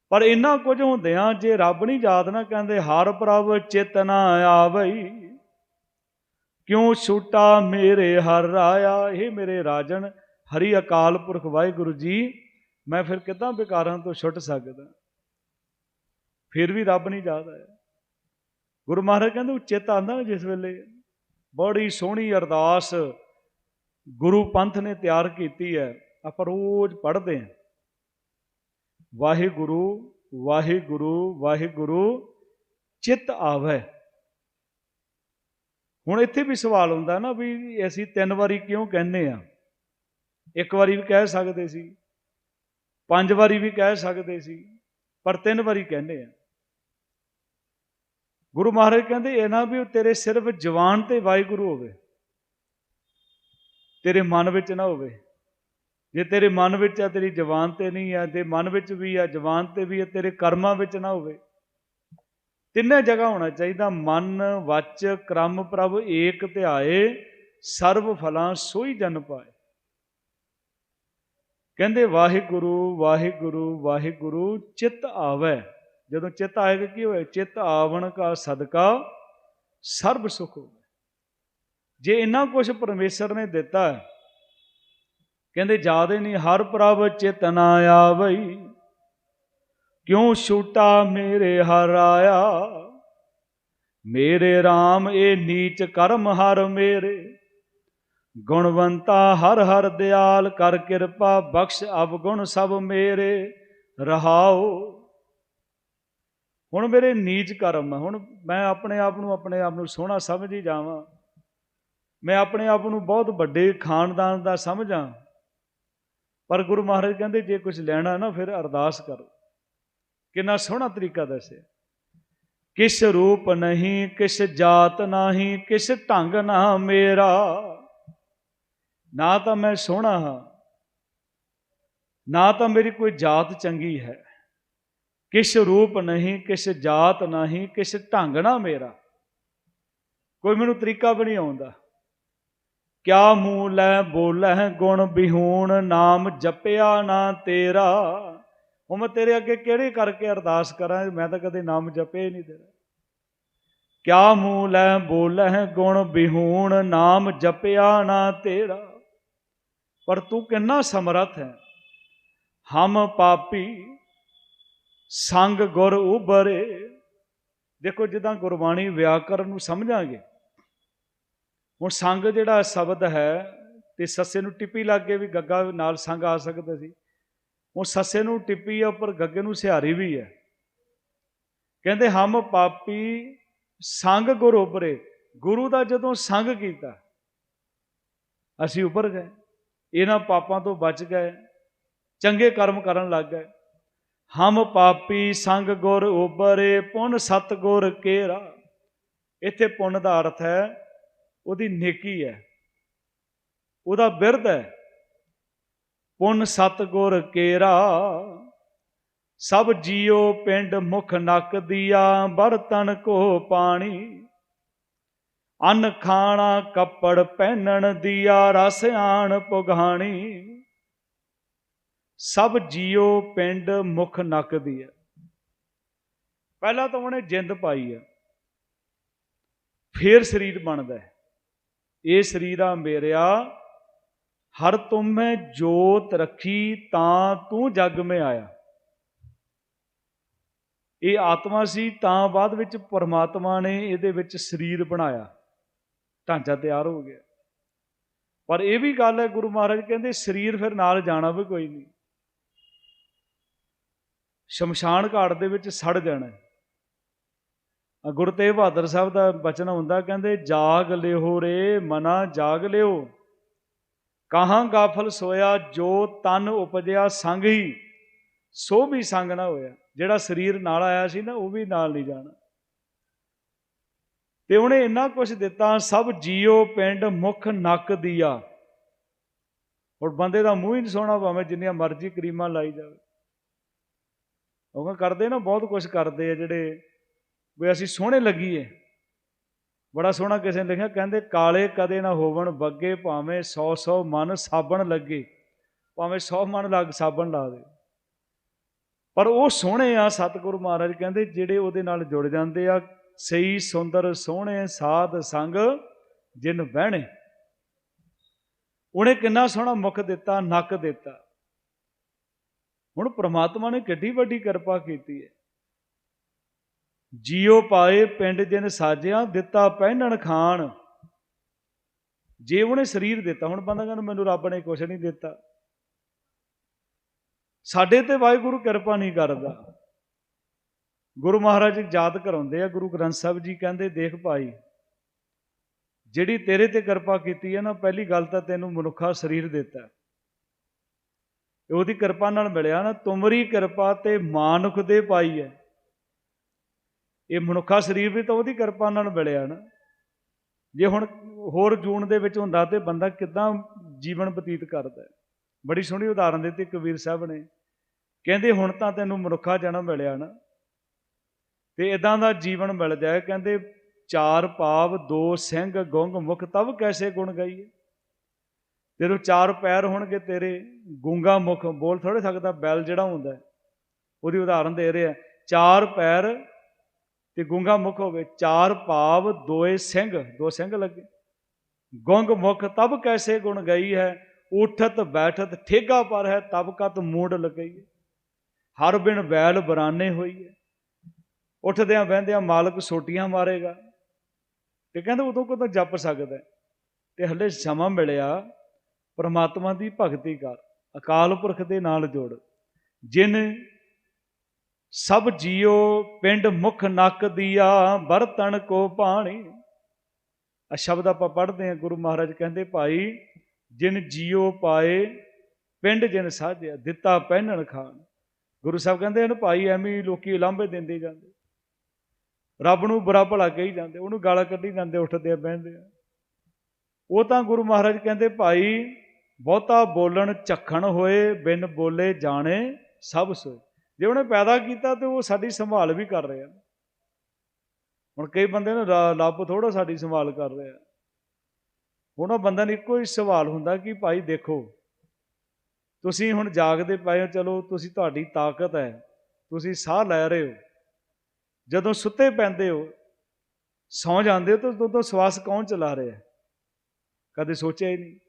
Speaker 1: ਪਰ ਇੰਨਾ ਕੁਝ ਹੁੰਦਿਆਂ ਜੇ ਰੱਬ ਨਹੀਂ ਯਾਦ ਨਾ ਕਹਿੰਦੇ, ਹਰ ਪ੍ਰਭ ਚੇਤਨਾ ਆਵਈ। ਕਿਉਂ ਛੂਟਾ ਮੇਰੇ ਹਰ ਰਾਇਆ? ਇਹ ਮੇਰੇ ਰਾਜਨ ਹਰੀ ਅਕਾਲ ਪੁਰਖ ਵਾਹਿਗੁਰੂ ਜੀ, ਮੈਂ ਫਿਰ ਕਿਦਾਂ ਵਿਕਾਰਾਂ ਤੋਂ ਛੁੱਟ ਸਕਦਾ? ਫਿਰ ਵੀ ਰੱਬ ਨਹੀਂ ਯਾਦ ਆਇਆ ਗੁਰੂ ਮਹਾਰਾਜ ਕਹਿੰਦੇ, ਉਹ ਚਿੱਤ ਆਂਦਾ ਜਿਸ ਵੇਲੇ? ਬੜੀ ਸੋਹਣੀ ਅਰਦਾਸ ਗੁਰੂ ਪੰਥ ਨੇ ਤਿਆਰ ਕੀਤੀ ਹੈ। ਆਪਾਂ ਰੋਜ਼ ਪੜ੍ਹਦੇ ਹਾਂ। ਵਾਹਿਗੁਰੂ ਵਾਹਿਗੁਰੂ ਵਾਹਿਗੁਰੂ, ਚਿੱਤ ਆਵੇ। ਹੁਣ ਇੱਥੇ ਵੀ ਸਵਾਲ ਹੁੰਦਾ ਨਾ ਵੀ ਅਸੀਂ ਤਿੰਨ ਵਾਰੀ ਕਿਉਂ ਕਹਿੰਦੇ ਆ ਇੱਕ ਵਾਰੀ ਵੀ ਕਹਿ ਸਕਦੇ ਸੀ, ਪੰਜ ਵਾਰੀ ਵੀ ਕਹਿ ਸਕਦੇ ਸੀ, ਪਰ ਤਿੰਨ ਵਾਰੀ ਕਹਿੰਦੇ ਆ। ਗੁਰੂ ਮਹਾਰਾਜ ਕਹਿੰਦੇ ਇਹ ਨਾ ਵੀ ਤੇਰੇ ਸਿਰਫ ਜਵਾਨ ਤੇ ਵਾਹਿਗੁਰੂ ਹੋਵੇ। ਤੇਰੇ ਮਨ ਵਿੱਚ ਨਾ ਹੋਵੇ। ਜੇ ਤੇਰੇ ਮਨ ਵਿੱਚ ਆ, ਤੇਰੀ ਜਵਾਨ ਤੇ ਨਹੀਂ ਆ ਤੇ ਮਨ ਵਿੱਚ ਵੀ ਆ, ਜਵਾਨ ਤੇ ਵੀ ਆ, ਤੇਰੇ ਕਰਮਾਂ ਵਿੱਚ ਨਾ ਹੋਵੇ। ਤਿੰਨੇ ਜਗ੍ਹਾ ਹੋਣਾ ਚਾਹੀਦਾ। ਮਨ, ਵਚ, ਕਰਮ ਪ੍ਰਭ ਏਕ ਧਿਆਏ ਸਰਬ ਫਲਾਂ ਸੋਈ ਜਨ ਪਾਏ। ਕਹਿੰਦੇ ਵਾਹਿਗੁਰੂ ਵਾਹਿਗੁਰੂ ਵਾਹਿਗੁਰੂ, ਚਿੱਤ ਆਵੇ। ਜਦੋਂ ਚਿੱਤ ਆਏਗਾ, ਕੀ ਹੋਏ ਚਿੱਤ ਆਵਣ ਕਾ ਸਦਕਾ ਸਰਬ ਸੁਖ ਹੋਵੇ। ਜੇ ਇੰਨਾ ਕੁਝ ਪਰਮੇਸ਼ਰ ਨੇ ਦਿੱਤਾ ਹੈ, ਕਹਿੰਦੇ ਜਾਦੇ ਨਹੀਂ, ਹਰ ਪ੍ਰਭ ਚੇਤਨਾ ਆਵਈ। ਕਿਉਂ ਛੂਟਾ ਮੇਰੇ ਹਰ ਆਇਆ? ਮੇਰੇ RAM ਇਹ ਨੀਚ ਕਰਮ ਹਰ ਮੇਰੇ। ਗੁਣਵੰਤਾ ਹਰ ਹਰ ਦਿਆਲ ਕਰ ਕਿਰਪਾ, ਬਖਸ਼ ਅਵਗੁਣ ਸਭ ਮੇਰੇ, ਰਹਾਓ। ਹੁਣ ਮੇਰੇ ਨੀਚ ਕਰਮ, ਹੁਣ ਮੈਂ ਆਪਣੇ ਆਪ ਨੂੰ ਆਪਣੇ ਆਪ ਨੂੰ ਸੋਹਣਾ ਸਮਝ ਹੀ ਜਾਵਾਂ। ਮੈਂ ਆਪਣੇ ਆਪ ਨੂੰ ਬਹੁਤ ਵੱਡੇ ਖਾਨਦਾਨ ਦਾ ਸਮਝਾਂ। ਪਰ ਗੁਰੂ ਮਹਾਰਾਜ ਕਹਿੰਦੇ, ਜੇ ਕੁਝ ਲੈਣਾ ਨਾ, ਫਿਰ ਅਰਦਾਸ ਕਰੋ। ਕਿੰਨਾ ਸੋਹਣਾ ਤਰੀਕਾ ਦੱਸਿਆ। ਕਿਸ ਰੂਪ ਨਹੀਂ, ਕਿਸ ਜਾਤ ਨਹੀਂ, ਕਿਸ ਢੰਗ ਨਾ ਮੇਰਾ। ਨਾ ਤਾਂ ਮੈਂ ਸੋਹਣਾ ਹਾਂ, ਨਾ ਤਾਂ ਮੇਰੀ ਕੋਈ ਜਾਤ ਚੰਗੀ ਹੈ। ਕਿਸ ਰੂਪ ਨਹੀਂ, ਕਿਸ ਜਾਤ ਨਹੀਂ, ਕਿਸ ਢੰਗ ਨਾ ਮੇਰਾ। ਕੋਈ ਮੈਨੂੰ ਤਰੀਕਾ ਵੀ ਨਹੀਂ ਆਉਂਦਾ। ਕਿਆ ਮੂੰਹ ਲੈ ਬੋਲੈ, ਗੁਣ ਬਿਹੂਣ, ਨਾਮ ਜਪਿਆ ਨਾ ਤੇਰਾ। ਉਹ ਮੈਂ ਤੇਰੇ ਅੱਗੇ ਕਿਹੜੇ ਕਰਕੇ ਅਰਦਾਸ ਕਰਾਂ, ਮੈਂ ਤਾਂ ਕਦੇ ਨਾਮ ਜਪਿਆ ਹੀ ਨਹੀਂ ਤੇਰਾ। ਕਿਆ ਮੂੰਹ ਲੈ ਬੋਲੈ, ਗੁਣ ਬਿਹੂਣ, ਨਾਮ ਜਪਿਆ ਨਾ ਤੇਰਾ। ਪਰ ਤੂੰ ਕਿੰਨਾ ਸਮਰੱਥ ਹੈ। ਹਮ ਪਾਪੀ ਸੰਗ ਗੁਰ ਉਬਰੇ ਦੇਖੋ ਜਿੱਦਾਂ ਗੁਰਬਾਣੀ ਵਿਆਕਰਨ ਨੂੰ ਸਮਝਾਂਗੇ। ਹੁਣ ਸੰਗ ਜਿਹੜਾ ਸ਼ਬਦ ਹੈ, ਤੇ ਸੱਸੇ ਨੂੰ ਟਿੱਪੀ ਲੱਗ ਕੇ ਵੀ ਗੱਗਾ ਨਾਲ ਸੰਗ ਆ ਸਕਦਾ ਸੀ। ਉਹ ਸੱਸੇ ਨੂੰ ਟਿੱਪੀ ਆ ਉੱਪਰ ਗੱਗੇ ਨੂੰ ਸਿਹਾਰੀ ਵੀ ਹੈ। ਕਹਿੰਦੇ ਹਮ ਪਾਪੀ ਸੰਗ ਗੁਰ ਉਪਰੇ ਗੁਰੂ ਦਾ ਜਦੋਂ ਸੰਗ ਕੀਤਾ, ਅਸੀਂ ਉੱਪਰ ਗਏ। ਇਹਨਾਂ ਪਾਪਾਂ ਤੋਂ ਬਚ ਗਏ, ਚੰਗੇ ਕਰਮ ਕਰਨ ਲੱਗ ਗਏ। ਹਮ ਪਾਪੀ ਸੰਗ ਗੁਰ ਉਬਰੇ, ਪੁੰਨ ਸਤ ਗੁਰ ਕੇਰਾ। ਇੱਥੇ ਪੁੰਨ ਦਾ ਅਰਥ ਹੈ, ਉਹਦੀ ਨੇਕੀ ਹੈ, ਉਹਦਾ ਬਿਰਧ ਹੈ। ਪੁੰਨ ਸਤਗੁਰ ਕੇਰਾ, ਸਭ ਜੀਉ ਪਿੰਡ ਮੁਖ ਨੱਕ ਦੀਆ, ਬਰਤਨ ਕੋ ਪਾਣੀ। ਅੰਨ ਖਾਣਾ ਕੱਪੜ ਪਹਿਨਣ ਦੀਆ ਰਸ ਆਣ ਪੁਗਾਣੀ। ਸਭ ਜੀਉ ਪਿੰਡ ਮੁਖ ਨਕ ਹੈ ਪਹਿਲਾਂ ਤਾਂ ਉਹਨੇ ਜਿੰਦ ਪਾਈ ਹੈ ਫੇਰ ਸਰੀਰ ਬਣਦਾ ਹੈ ਇਹ ਸਰੀਰਾ ਮੇਰਿਆ, ਹਰ ਤੁਮੇ ਜੋਤ ਰੱਖੀ ਤਾਂ ਤੂੰ ਜਗ ਮੇ ਆਇਆ। ਇਹ ਆਤਮਾ ਸੀ ਤਾਂ ਬਾਅਦ ਵਿੱਚ ਪਰਮਾਤਮਾ ਨੇ ਇਹਦੇ ਵਿੱਚ ਸਰੀਰ ਬਣਾਇਆ। ਢਾਂਚਾ ਤਿਆਰ ਹੋ ਗਿਆ। ਪਰ ਇਹ ਵੀ ਗੱਲ ਹੈ, ਗੁਰੂ ਮਹਾਰਾਜ ਕਹਿੰਦੇ, ਸਰੀਰ ਫਿਰ ਨਾਲ ਜਾਣਾ ਵੀ ਕੋਈ ਨਹੀਂ। ਸ਼ਮਸ਼ਾਨ ਘਾਟ ਦੇ ਵਿੱਚ ਸੜ ਜਾਣਾ ਗੁਰੂ ਤੇਗ ਬਹਾਦਰ ਸਾਹਿਬ ਦਾ ਬਚਨ ਹੁੰਦਾ, ਕਹਿੰਦੇ, ਜਾਗ ਲਿਓ ਰੇ, ਮਨਾ ਜਾਗ ਲਿਓ। ਕਹਾਂ ਗਾਫਲ ਸੋਇਆ, ਜੋ ਤਨ ਉਪਜਿਆ ਸੰਗ ਹੀ, ਸੋ ਵੀ ਸੰਗ ਨਾ ਹੋਇਆ। ਜਿਹੜਾ ਸਰੀਰ ਨਾਲ ਆਇਆ ਸੀ ਨਾ, ਉਹ ਵੀ ਨਾਲ ਨਹੀਂ ਜਾਣਾ। ਤੇ ਉਹਨੇ ਇੰਨਾ ਕੁਝ ਦਿੱਤਾ, ਸਭ ਜੀਓ ਪਿੰਡ ਮੁਖ ਨੱਕ ਦੀਆ ਹੁਣ ਬੰਦੇ ਦਾ ਮੂੰਹ ਹੀ ਨਹੀਂ ਸੋਹਣਾ ਭਾਵੇਂ ਜਿੰਨੀਆਂ ਮਰਜ਼ੀ ਕਰੀਮਾਂ ਲਾਈ ਜਾਵੇ। ਉਹ ਕਹਿੰਦੇ, ਕਰਦੇ ਨਾ, ਬਹੁਤ ਕੁਝ ਕਰਦੇ ਆ ਜਿਹੜੇ ਵੀ ਅਸੀਂ ਸੋਹਣੇ ਲੱਗੀਏ। ਬੜਾ ਸੋਹਣਾ ਕਿਸੇ ਨੇ ਲਿਖਿਆ, ਕਹਿੰਦੇ, ਕਾਲੇ ਕਦੇ ਨਾ ਹੋਵਣ ਬੱਗੇ, ਭਾਵੇਂ 100 100 ਮਨ ਸਾਬਣ ਲੱਗੇ, ਭਾਵੇਂ 100 ਮਨ ਲੱਗ ਸਾਬਣ ਲਾ ਦੇ। ਪਰ ਉਹ ਸੋਹਣੇ ਆ ਸਤਿਗੁਰੂ ਮਹਾਰਾਜ, ਕਹਿੰਦੇ ਜਿਹੜੇ ਉਹਦੇ ਨਾਲ ਜੁੜ ਜਾਂਦੇ ਆ ਸਹੀ, ਸੁੰਦਰ, ਸੋਹਣੇ, ਸਾਧ, ਸੰਗ ਜਿਨ ਬਹਿਣੇ ਉਹਨੇ ਕਿੰਨਾ ਸੋਹਣਾ ਮੁਖ ਦਿੱਤਾ, ਨੱਕ ਦਿੱਤਾ। ਹੁਣ ਪ੍ਰਮਾਤਮਾ ਨੇ ਕਿੱਡੀ ਵੱਡੀ ਕਿਰਪਾ ਕੀਤੀ ਹੈ ਜੀਉ ਪਾਏ ਪਿੰਡ ਜਿਨ ਸਾਜਿਆ, ਦਿੱਤਾ ਪਹਿਨਣ ਖਾਣ। ਜੇ ਉਹਨੇ ਸਰੀਰ ਦਿੱਤਾ, ਹੁਣ ਬੰਦਾ ਕਹਿੰਦਾ ਮੈਨੂੰ ਰੱਬ ਨੇ ਕੁਝ ਨਹੀਂ ਦਿੱਤਾ। ਸਾਡੇ ਤੇ ਵਾਹਿਗੁਰੂ ਕਿਰਪਾ ਨਹੀਂ ਕਰਦਾ। ਗੁਰੂ ਮਹਾਰਾਜ ਯਾਦ ਕਰਾਉਂਦੇ ਆ, ਗੁਰੂ ਗ੍ਰੰਥ ਸਾਹਿਬ ਜੀ ਕਹਿੰਦੇ, ਦੇਖ ਭਾਈ, ਜਿਹੜੀ ਤੇਰੇ ਤੇ ਕਿਰਪਾ ਕੀਤੀ ਹੈ ਨਾ, ਪਹਿਲੀ ਗੱਲ ਤਾਂ ਤੈਨੂੰ ਮਨੁੱਖਾ ਸਰੀਰ ਦਿੱਤਾ। ਉਹਦੀ ਕਿਰਪਾ ਨਾਲ ਮਿਲਿਆ ਨਾ, ਤੁਮਰੀ ਕਿਰਪਾ ਤੇ ਮਾਨੁਖ ਦੇ ਪਾਈ ਹੈ। ਇਹ ਮਨੁੱਖਾ ਸਰੀਰ ਵੀ ਤਾਂ ਉਹਦੀ ਕਿਰਪਾ ਨਾਲ ਮਿਲਿਆ ਨਾ। ਜੇ ਹੁਣ ਹੋਰ ਜੂਨ ਦੇ ਵਿੱਚ ਹੁੰਦਾ ਤੇ ਬੰਦਾ ਕਿਦਾਂ ਜੀਵਨ ਬਤੀਤ ਕਰਦਾ ਬੜੀ ਸੋਹਣੀ ਉਦਾਹਰਨ ਦਿੱਤੀ ਕਬੀਰ ਸਾਹਿਬ ਨੇ। ਕਹਿੰਦੇ, ਹੁਣ ਤਾਂ ਤੈਨੂੰ ਮਨੁੱਖਾ ਜਨਮ ਮਿਲਿਆ ਨਾ। ਤੇ ਇਦਾਂ ਦਾ ਜੀਵਨ ਮਿਲ ਜਾਏ ਕਹਿੰਦੇ, ਚਾਰ ਪਾਵ, ਦੋ ਸਿੰਘ, ਗੁੰਗ ਮੁਖ, ਤਬ ਕੈਸੇ ਗੁਣ ਗਾਈਏ? ਤੇਰੇ ਚਾਰ ਪੈਰ ਹੋਣਗੇ ਤੇਰੇ, ਗੁੰਗਾ ਮੁਖ, ਬੋਲ ਥੋੜੇ ਸਕਦਾ, ਬੈਲ ਜਿਹੜਾ ਹੁੰਦਾ ਉਹਦੀ ਉਦਾਹਰਨ ਦੇ ਰਿਹਾ ਚਾਰ ਪੈਰ ਤੇ ਗੂੰਗਾ ਮੁਖ ਹੋਵੇ, ਚਾਰ ਪਾਵ, ਦੋਏ ਸਿੰਘ, ਦੋ ਸਿੰਘ ਲੱਗੇ। ਗੁੰਗ ਮੁਖ, ਤਬ ਕੈਸੇ ਗੁਣ ਗਈ ਹੈ? ਉਠਤ, ਬੈਠਤ, ਠੇਗਾ ਪਰ ਹੈ, ਤਬ ਕਤ ਮੂਡ ਲਗਈ ਹਰ ਬਿਨ ਬੈਲ ਬਰਾਨੇ ਹੋਈ ਹੈ। ਉੱਠਦਿਆਂ ਬਹਿੰਦਿਆਂ ਮਾਲਕ ਸੋਟੀਆਂ ਮਾਰੇਗਾ। ਤੇ ਕਹਿੰਦੇ ਉਦੋਂ ਕਦੋਂ ਜਪ ਸਕਦਾ ਤੇ ਹਲੇ ਸਮਾਂ ਮਿਲਿਆ, ਪਰਮਾਤਮਾ ਦੀ ਭਗਤੀ ਕਰ, ਅਕਾਲ ਪੁਰਖ ਦੇ ਨਾਲ ਜੋੜ। ਜਿਨ ਸਭ ਜੀਓ ਪਿੰਡ ਮੁਖ ਨੱਕ ਦੀਆ, ਬਰਤਨ ਕੋ ਪਾਣੀ। ਆ ਸ਼ਬਦ ਆਪਾਂ ਪੜ੍ਹਦੇ ਹਾਂ, ਗੁਰੂ ਮਹਾਰਾਜ ਕਹਿੰਦੇ, ਭਾਈ, ਜਿਨ ਜੀਓ ਪਾਏ, ਪਿੰਡ ਜਿਨ ਸਾਜਿਆ, ਦਿੱਤਾ ਪਹਿਨਣ ਖਾਨ ਗੁਰੂ ਸਾਹਿਬ ਕਹਿੰਦੇ ਹਨ, ਭਾਈ, ਐਵੇਂ ਲੋਕੀ ਲਾਂਭੇ ਦਿੰਦੇ ਜਾਂਦੇ। ਰੱਬ ਨੂੰ ਬੁਰਾ ਭਲਾ ਕਹੀ ਜਾਂਦੇ, ਉਹਨੂੰ ਗਾਲਾਂ ਕੱਢੀ ਜਾਂਦੇ, ਉੱਠਦੇ ਆ, ਬਹਿੰਦੇ ਆ। ਉਹ ਤਾਂ ਗੁਰੂ ਮਹਾਰਾਜ ਕਹਿੰਦੇ, ਭਾਈ, ਬਹੁਤਾ ਬੋਲਣ ਚੱਖਣ ਹੋਏ, ਬਿਨ ਬੋਲੇ ਜਾਣੇ ਸਭ ਸੋਏ। ਜੇ ਉਹਨੇ ਪੈਦਾ ਕੀਤਾ ਤੇ ਉਹ ਸਾਡੀ ਸੰਭਾਲ ਵੀ ਕਰ ਰਿਹਾ। ਹੁਣ ਕਈ ਬੰਦੇ ਨੇ ਲੱਭ ਥੋੜਾ ਸਾਡੀ ਸੰਭਾਲ ਕਰ ਰਿਹਾ। ਹੁਣ ਉਹ ਬੰਦਾ ਨੇ ਇੱਕੋ ਹੀ ਸਵਾਲ ਹੁੰਦਾ ਕਿ, ਭਾਈ, ਦੇਖੋ, ਤੁਸੀਂ ਹੁਣ ਜਾਗਦੇ ਪਏ ਹੋ, ਚਲੋ, ਤੁਸੀਂ ਤੁਹਾਡੀ ਤਾਕਤ ਹੈ, ਤੁਸੀਂ ਸਾਹ ਲੈ ਰਹੇ ਹੋ ਜਦੋਂ ਸੁੱਤੇ ਪੈਂਦੇ ਹੋ, ਸੌ ਜਾਂਦੇ ਹੋ ਤਾਂ ਉਦੋਂ ਸਵਾਸ ਕੌਣ ਚਲਾ ਰਿਹਾ? ਕਦੇ ਸੋਚਿਆ ਹੀ ਨਹੀਂ।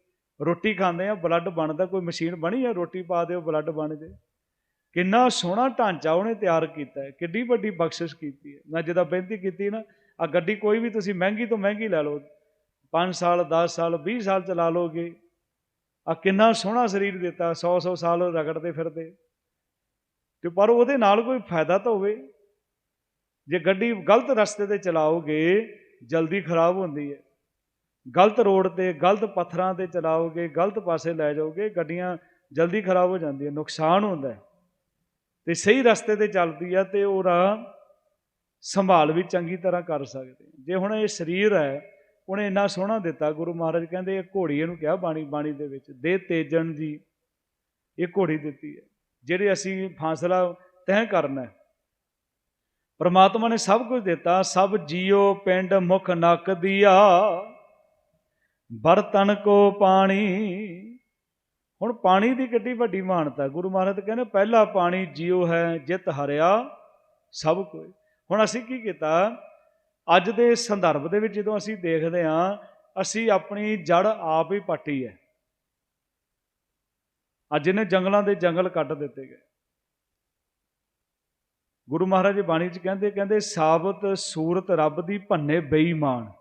Speaker 1: ਰੋਟੀ ਖਾਂਦੇ ਆ ਬਲੱਡ ਬਣਦਾ, ਕੋਈ ਮਸ਼ੀਨ ਬਣੀ ਆ, ਰੋਟੀ ਪਾ ਦਿਓ ਬਲੱਡ ਬਣ ਜੇ। ਕਿੰਨਾ ਸੋਹਣਾ ਢਾਂਚਾ ਉਹਨੇ ਤਿਆਰ ਕੀਤਾ ਹੈ, ਕਿੱਡੀ ਵੱਡੀ ਬਖਸ਼ਿਸ਼ ਕੀਤੀ ਹੈ। ਮੈਂ ਜਦੋਂ ਬੇਨਤੀ ਕੀਤੀ ਨਾ ਆ ਗੱਡੀ ਕੋਈ ਵੀ ਤੁਸੀਂ ਮਹਿੰਗੀ ਤੋਂ ਮਹਿੰਗੀ ਲੈ ਲਓ 5 ਸਾਲ 10 ਸਾਲ 20 ਸਾਲ ਚਲਾ ਲੋਗੇ। ਆ ਕਿੰਨਾ ਸੋਹਣਾ ਸਰੀਰ ਦਿੱਤਾ 100 100 ਸਾਲ ਰਗੜਦੇ ਫਿਰਦੇ। ਤੇ ਪਰ ਉਹਦੇ ਨਾਲ ਕੋਈ ਫਾਇਦਾ ਤਾਂ ਹੋਵੇ। ਜੇ ਗੱਡੀ ਗਲਤ ਰਸਤੇ ਤੇ ਚਲਾਓਗੇ, ਜਲਦੀ ਖਰਾਬ ਹੁੰਦੀ ਹੈ। ਗਲਤ ਰੋਡ ਤੇ, ਗਲਤ ਪੱਥਰਾਂ ਤੇ ਚਲਾਓਗੇ, ਗਲਤ ਪਾਸੇ ਲੈ ਜਾਓਗੇ, ਗੱਡੀਆਂ ਜਲਦੀ ਖਰਾਬ ਹੋ ਜਾਂਦੀਆਂ, ਨੁਕਸਾਨ ਹੁੰਦਾ ਤੇ ਸਹੀ ਰਸਤੇ ਤੇ ਚੱਲਦੀ ਆ ਤੇ ਉਹਦਾ ਸੰਭਾਲ ਵੀ ਚੰਗੀ ਤਰ੍ਹਾਂ ਕਰ ਸਕਦੇ ਜੇ ਹੁਣ ਇਹ ਸਰੀਰ ਹੈ, ਉਹਨੇ ਇੰਨਾ ਸੋਹਣਾ ਦਿੱਤਾ, ਗੁਰੂ ਮਹਾਰਾਜ ਕਹਿੰਦੇ ਇਹ ਘੋੜੀ ਇਹਨੂੰ ਕਿਹਾ ਬਾਣੀ ਬਾਣੀ ਦੇ ਵਿੱਚ, ਦੇ ਤੇਜਣ ਜੀ, ਇਹ ਘੋੜੀ ਦਿੱਤੀ ਹੈ। ਜਿਹੜੇ ਅਸੀਂ ਫਾਸਲਾ ਤੈਅ ਕਰਨਾ ਹੈ ਪਰਮਾਤਮਾ ਨੇ ਸਭ ਕੁਝ ਦਿੱਤਾ, ਸਭ ਜੀਓ ਪਿੰਡ ਮੁਖ ਨੱਕ ਦੀਆ ਬਰਤਨ ਕੋ ਪਾਣੀ। ਹੁਣ ਪਾਣੀ ਦੀ ਕਿੱਡੀ ਵੱਡੀ ਮਾਨਤਾ ਗੁਰੂ ਮਹਾਰਾਜ ਕਹਿੰਦੇ ਪਹਿਲਾ ਪਾਣੀ ਜੀਓ ਹੈ, ਜਿਤ ਹਰਿਆ ਸਭ ਕੁਝ। ਹੁਣ ਅਸੀਂ ਕੀ ਕੀਤਾ? ਅੱਜ ਦੇ ਸੰਦਰਭ ਦੇ ਵਿੱਚ ਜਦੋਂ ਅਸੀਂ ਦੇਖਦੇ ਹਾਂ, ਅਸੀਂ ਆਪਣੀ ਜੜ ਆਪ ਹੀ ਪੱਟੀ ਹੈ। ਅੱਜ ਇਹਨੇ ਜੰਗਲਾਂ ਦੇ ਜੰਗਲ ਕੱਟ ਦਿੱਤੇ ਗਏ। ਗੁਰੂ ਮਹਾਰਾਜ ਜੀ ਬਾਣੀ 'ਚ ਕਹਿੰਦੇ ਕਹਿੰਦੇ, ਸਾਬਤ ਸੂਰਤ ਰੱਬ ਦੀ ਭੰਨੇ ਬੇਈਮਾਨ।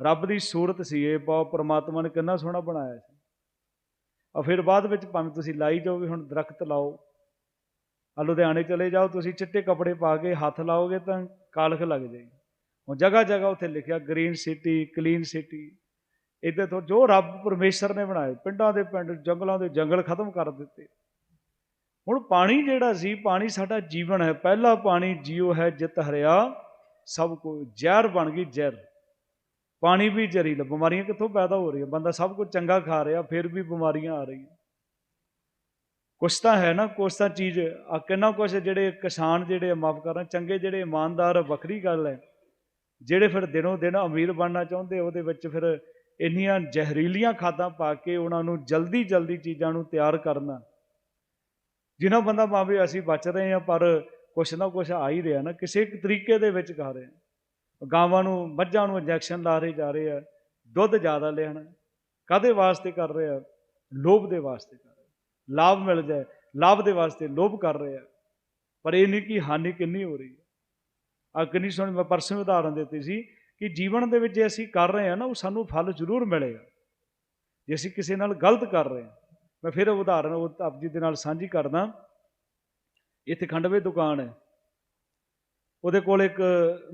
Speaker 1: ਰੱਬ ਦੀ ਸੂਰਤ ਸੀ ਇਹ ਬਹੁਤ ਪ੍ਰਮਾਤਮਾ ਨੇ ਕਿੰਨਾ ਸੋਹਣਾ ਬਣਾਇਆ ਸੀ। ਆ ਫਿਰ ਬਾਅਦ ਵਿੱਚ ਭਾਵੇਂ ਤੁਸੀਂ ਲਾਈ ਜਾਓ ਵੀ ਹੁਣ ਦਰਖਤ ਲਾਓ ਆ ਲੁਧਿਆਣੇ ਚਲੇ ਜਾਓ, ਤੁਸੀਂ ਚਿੱਟੇ ਕੱਪੜੇ ਪਾ ਕੇ ਹੱਥ ਲਾਓਗੇ ਤਾਂ ਕਾਲਖ ਲੱਗ ਜਾਏਗੀ। ਹੁਣ ਜਗ੍ਹਾ ਜਗ੍ਹਾ ਉੱਥੇ ਲਿਖਿਆ ਗ੍ਰੀਨ ਸਿਟੀ ਕਲੀਨ ਸਿਟੀ ਇਦਾਂ ਤੋਂ ਜੋ ਰੱਬ ਪਰਮੇਸ਼ਰ ਨੇ ਬਣਾਏ, ਪਿੰਡਾਂ ਦੇ ਪਿੰਡ, ਜੰਗਲਾਂ ਦੇ ਜੰਗਲ ਖਤਮ ਕਰ ਦਿੱਤੇ। ਹੁਣ ਪਾਣੀ ਜਿਹੜਾ ਸੀ, ਪਾਣੀ ਸਾਡਾ ਜੀਵਨ ਹੈ, ਪਹਿਲਾ ਪਾਣੀ ਜੀਉ ਹੈ, ਜਿਤ ਹਰਿਆ, ਸਭ ਕੋ ਜ਼ਹਿਰ ਬਣ ਗਈ, ਜ਼ਹਿਰ। ਪਾਣੀ ਵੀ ਜ਼ਹਿਰੀਲਾ, ਬਿਮਾਰੀਆਂ ਕਿੱਥੋਂ ਪੈਦਾ ਹੋ ਰਹੀਆਂ? ਬੰਦਾ ਸਭ ਕੁਝ ਚੰਗਾ ਖਾ ਰਿਹਾ, ਫਿਰ ਵੀ ਬਿਮਾਰੀਆਂ ਆ ਰਹੀਆਂ। ਕੁਛ ਤਾਂ ਹੈ ਨਾ, ਕੁਛ ਤਾਂ ਚੀਜ਼, ਆ ਕਿੰਨਾ ਕੁਛ ਜਿਹੜੇ ਕਿਸਾਨ ਜਿਹੜੇ ਮਾਫ ਕਰਾਂ ਚੰਗੇ ਜਿਹੜੇ ਇਮਾਨਦਾਰ, ਵੱਖਰੀ ਗੱਲ ਹੈ। ਜਿਹੜੇ ਫਿਰ ਦਿਨੋਂ ਦਿਨ ਅਮੀਰ ਬਣਨਾ ਚਾਹੁੰਦੇ, ਉਹਦੇ ਵਿੱਚ ਫਿਰ ਇੰਨੀਆਂ ਜ਼ਹਿਰੀਲੀਆਂ ਖਾਦਾਂ ਪਾ ਕੇ ਉਹਨਾਂ ਨੂੰ ਜਲਦੀ ਜਲਦੀ ਚੀਜ਼ਾਂ ਨੂੰ ਤਿਆਰ ਕਰਨਾ। ਜਿਨ੍ਹਾਂ ਬੰਦਾ ਭਾਵੇਂ ਅਸੀਂ ਬਚ ਰਹੇ ਹਾਂ, ਪਰ ਕੁਛ ਨਾ ਕੁਛ ਆ ਹੀ ਰਿਹਾ ਨਾ, ਕਿਸੇ ਇੱਕ ਤਰੀਕੇ ਦੇ ਵਿੱਚ ਕਰ ਰਹੇ ਹਾਂ। ਗਾਵਾਂ ਨੂੰ, ਮੱਝਾਂ ਨੂੰ ਇੰਜੈਕਸ਼ਨ ਲਾ ਰਹੇ ਜਾ ਰਹੇ ਆ, ਦੁੱਧ ਜ਼ਿਆਦਾ ਲੈਣਾ ਕਾਦੇ ਵਾਸਤੇ ਕਰ ਰਹੇ ਆ? ਲੋਭ ਦੇ ਵਾਸਤੇ ਕਰ ਰਹੇ ਲਾਭ ਮਿਲ ਜਾਏ, ਲਾਭ ਦੇ ਵਾਸਤੇ ਲੋਭ ਕਰ ਰਹੇ ਆ। ਪਰ ਇਹ ਨਹੀਂ ਕਿ ਹਾਨੀ ਕਿੰਨੀ ਹੋ ਰਹੀ ਹੈ। ਆ ਕਿੰਨੀ ਸੋਹਣੀ ਮੈਂ ਪਰਸੋਂ ਹੀ ਉਦਾਹਰਨ ਦਿੱਤੀ ਸੀ ਕਿ ਜੀਵਨ ਦੇ ਵਿੱਚ ਜੇ ਅਸੀਂ ਕਰ ਰਹੇ ਹਾਂ ਨਾ, ਉਹ ਸਾਨੂੰ ਫਲ ਜ਼ਰੂਰ ਮਿਲੇਗਾ। ਜੇ ਅਸੀਂ ਕਿਸੇ ਨਾਲ ਗਲਤ ਕਰ ਰਹੇ ਹਾਂ ਮੈਂ ਫਿਰ ਉਦਾਹਰਨ ਉਹ ਆਪ ਜੀ ਦੇ ਨਾਲ ਸਾਂਝੀ ਕਰਦਾ। ਇੱਥੇ ਖੰਡਵੇ ਦੁਕਾਨ ਹੈ। ਉਹਦੇ ਕੋਲ ਇੱਕ